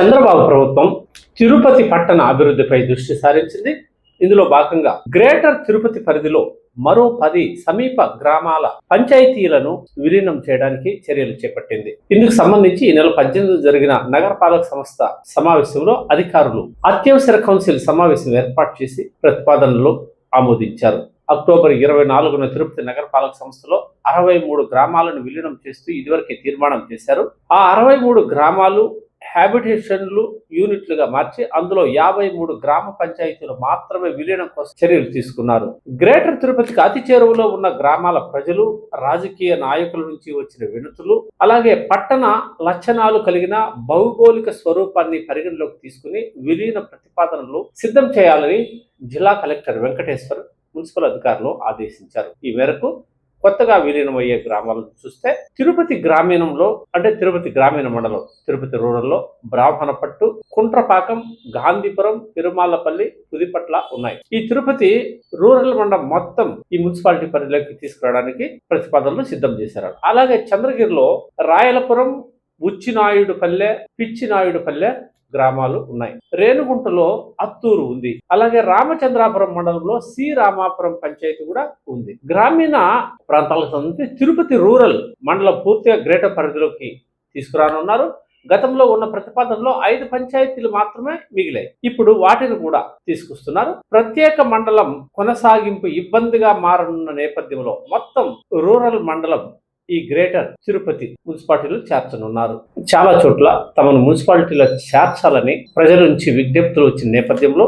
చంద్రబాబు ప్రభుత్వం తిరుపతి పట్టణ అభివృద్ధిపై దృష్టి సారించింది. ఇందులో భాగంగా గ్రేటర్ తిరుపతి పరిధిలో మరో పది సమీప గ్రామాల పంచాయతీలను విలీనం చేయడానికి చర్యలు చేపట్టింది. ఇందుకు సంబంధించి ఈ నెల పద్దెనిమిది జరిగిన నగరపాలక సంస్థ సమావేశంలో అధికారులు అత్యవసర కౌన్సిల్ సమావేశం ఏర్పాటు చేసి ప్రతిపాదనలు ఆమోదించారు. అక్టోబర్ ఇరవై నాలుగున తిరుపతి నగరపాలక సంస్థలో అరవై మూడు గ్రామాలను విలీనం చేస్తూ ఇదివరకే తీర్మానం చేశారు. ఆ అరవై మూడు గ్రామాలు హ్యాబిటేషన్లు యూనిట్లుగా మార్చి అందులో యాభై మూడు గ్రామ పంచాయతీలు మాత్రమే విలీనం కోసం చర్యలు తీసుకున్నారు. గ్రేటర్ తిరుపతికి అతి చేరువలో ఉన్న గ్రామాల ప్రజలు రాజకీయ నాయకుల నుంచి వచ్చిన వినతులు అలాగే పట్టణ లక్షణాలు కలిగిన భౌగోళిక స్వరూపాన్ని పరిగణలోకి తీసుకుని విలీన ప్రతిపాదనలు సిద్ధం చేయాలని జిల్లా కలెక్టర్ వెంకటేశ్వర్ మున్సిపల్ అధికారులు ఆదేశించారు. ఈ మేరకు కొత్తగా విలీనమయ్యే గ్రామాలను చూస్తే తిరుపతి గ్రామీణంలో అంటే తిరుపతి గ్రామీణ మండలం తిరుపతి రూరల్లో బ్రాహ్మణపట్టు కుంట్రపాకం గాంధీపురం తిరుమాలపల్లి పుదిపట్ల ఉన్నాయి. ఈ తిరుపతి రూరల్ మండలం మొత్తం ఈ మున్సిపాలిటీ పరిధిలోకి తీసుకురావడానికి ప్రతిపాదనలు సిద్ధం చేశారు. అలాగే చంద్రగిరిలో రాయలపురం ఉచ్చినాయుడుపల్లె పిచ్చినాయుడుపల్లె గ్రామాలు ఉన్నాయి. రేణుగుంటలో అత్తూరు ఉంది. అలాగే రామచంద్రాపురం మండలంలో సి. రామాపురం పంచాయతీ కూడా ఉంది. గ్రామీణ ప్రాంతాలకు సంబంధించి తిరుపతి రూరల్ మండలం పూర్తిగా గ్రేటర్ పరిధిలోకి తీసుకురానున్నారు. గతంలో ఉన్న ప్రతిపాదనలో ఐదు పంచాయతీలు మాత్రమే మిగిలాయి. ఇప్పుడు వాటిని కూడా తీసుకొస్తున్నారు. ప్రత్యేక మండలం కొనసాగింపు ఇబ్బందిగా మారనున్న నేపథ్యంలో మొత్తం రూరల్ మండలం ఈ గ్రేటర్ తిరుపతి మున్సిపాలిటీలో చేర్చనున్నారు. చాలా చోట్ల తమను మున్సిపాలిటీలో చేర్చాలని ప్రజల నుంచి విజ్ఞప్తులు వచ్చిన నేపథ్యంలో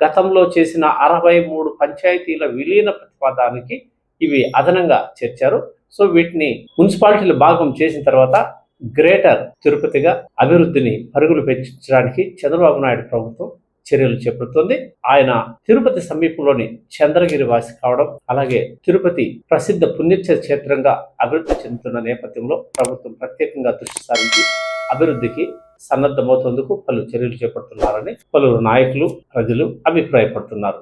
గతంలో చేసిన అరవై మూడు పంచాయతీల విలీన ప్రతిపాదానికి ఇవి అదనంగా చేర్చారు. సో వీటిని మున్సిపాలిటీల భాగం చేసిన తర్వాత గ్రేటర్ తిరుపతిగా అభివృద్ధిని పరుగులు పెంచడానికి చంద్రబాబు నాయుడు ప్రభుత్వం చర్యలు చేపడుతోంది. ఆయన తిరుపతి సమీపంలోని చంద్రగిరి వాసి కావడం అలాగే తిరుపతి ప్రసిద్ధ పుణ్యక్షేత్రంగా అభివృద్ధి చెందుతున్న నేపథ్యంలో ప్రభుత్వం ప్రత్యేకంగా దృష్టి సారించి అభివృద్ధికి సన్నద్ధమవుతోందుకు పలు చర్యలు చేపడుతున్నారని పలువురు నాయకులు ప్రజలు అభిప్రాయపడుతున్నారు.